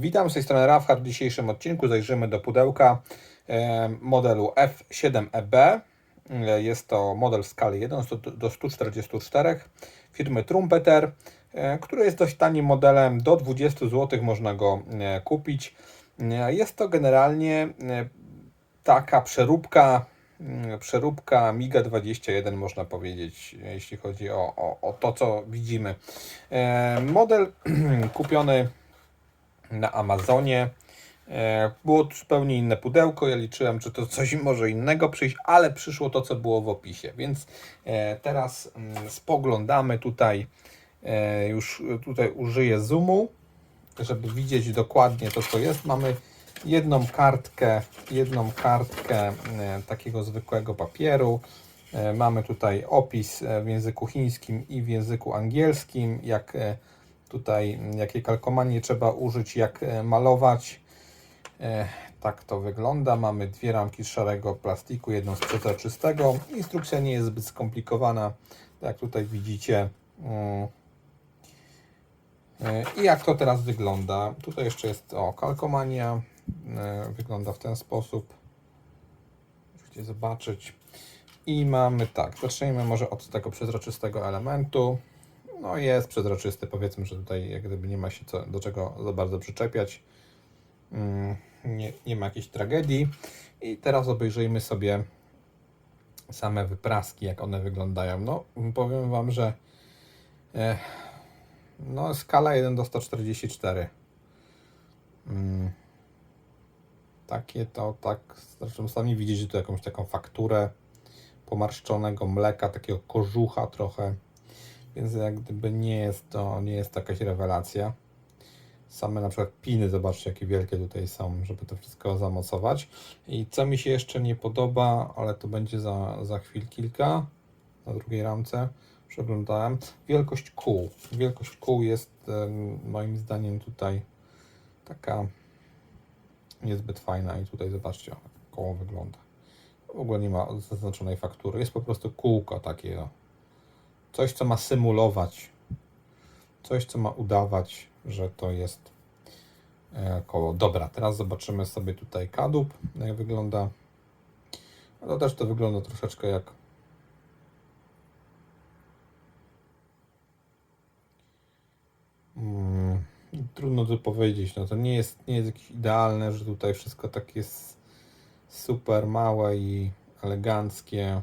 Witam z tej strony Rafhard. W dzisiejszym odcinku zajrzymy do pudełka e, modelu F7EB. E, Jest to model w skali 1 do- do 144 firmy Trumpeter, e, który jest dość tanim modelem. Do 20 zł można go e, kupić. E, Jest to generalnie e, taka przeróbka, przeróbka Miga 21 można powiedzieć, jeśli chodzi o, o, o to, co widzimy. E, Model kupiony na Amazonie. E, Było to zupełnie inne pudełko. Ja liczyłem, że to coś może innego przyjść, ale przyszło to, co było w opisie. Więc e, teraz mm, spoglądamy tutaj. e, Już tutaj użyję zoomu, żeby widzieć dokładnie to, co jest. Mamy jedną kartkę, jedną kartkę takiego zwykłego papieru. Mamy tutaj opis w języku chińskim i w języku angielskim, jak tutaj, m, jakie kalkomanie trzeba użyć, jak e, malować. E, Tak to wygląda. Mamy dwie ramki z szarego plastiku, jedną z przezroczystego. Instrukcja nie jest zbyt skomplikowana, tak jak tutaj widzicie. Mm. E, I jak to teraz wygląda? Tutaj jeszcze jest o kalkomania. Wygląda w ten sposób. Możecie zobaczyć. I mamy tak, zacznijmy może od tego przezroczystego elementu. No jest przezroczysty, powiedzmy, że tutaj jak gdyby nie ma się co, do czego za bardzo przyczepiać. Mm, Nie, nie ma jakiejś tragedii. I teraz obejrzyjmy sobie same wypraski, jak one wyglądają. No, powiem Wam, że e, no, skala 1 do 144. Mm, takie to tak, zresztą sami widzicie tu jakąś taką fakturę pomarszczonego mleka, takiego kożucha trochę, więc jak gdyby nie jest to, nie jest to jakaś rewelacja. Same na przykład piny, zobaczcie jakie wielkie tutaj są, żeby to wszystko zamocować. I co mi się jeszcze nie podoba, ale to będzie za, za chwil kilka, na drugiej ramce, przeglądałem. Wielkość kół. Wielkość kół jest moim zdaniem tutaj taka niezbyt fajna i tutaj zobaczcie, koło wygląda. W ogóle nie ma zaznaczonej faktury. Jest po prostu kółko takie. Coś, co ma symulować. Coś, co ma udawać, że to jest e, koło. Dobra, teraz zobaczymy sobie tutaj kadłub, jak wygląda. No też to wygląda troszeczkę jak Mm, trudno to powiedzieć. No to nie jest, nie jest jakieś idealne, że tutaj wszystko tak jest super małe i eleganckie.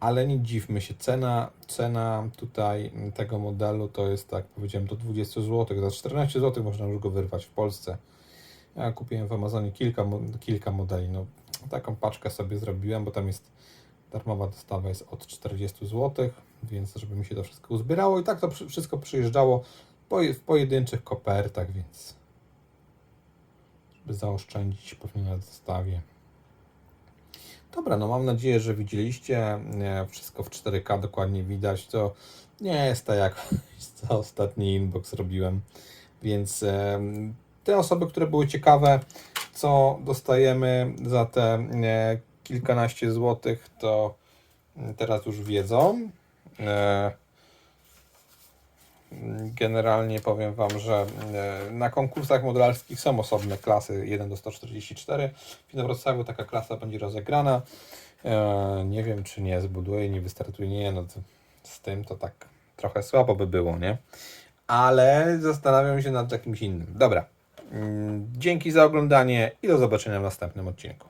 Ale nie dziwmy się, cena, cena tutaj tego modelu to jest, tak powiedziałem, do 20 zł. Za 14 zł można już go wyrwać w Polsce. Ja kupiłem w Amazonie kilka, kilka modeli. No, taką paczkę sobie zrobiłem, bo tam jest darmowa dostawa jest od 40 zł, więc żeby mi się to wszystko uzbierało i tak to wszystko przyjeżdżało w pojedynczych kopertach, więc żeby zaoszczędzić pewnie na dostawie. Dobra, no mam nadzieję, że widzieliście e, wszystko w 4K dokładnie widać. To nie jest tak jak co ostatni inbox robiłem, więc te osoby, które były ciekawe, co dostajemy za te e, kilkanaście złotych, to mm, teraz już wiedzą. Generalnie powiem Wam, że e, na konkursach modelarskich są osobne klasy 1 do 144. W Inowrocławiu taka klasa będzie rozegrana. E, Nie wiem, czy nie zbuduje, nie wystartuje. Nie, no z tym to tak trochę słabo by było, nie? Ale zastanawiam się nad jakimś innym. Dobra. Mm, Dzięki za oglądanie i do zobaczenia w następnym odcinku.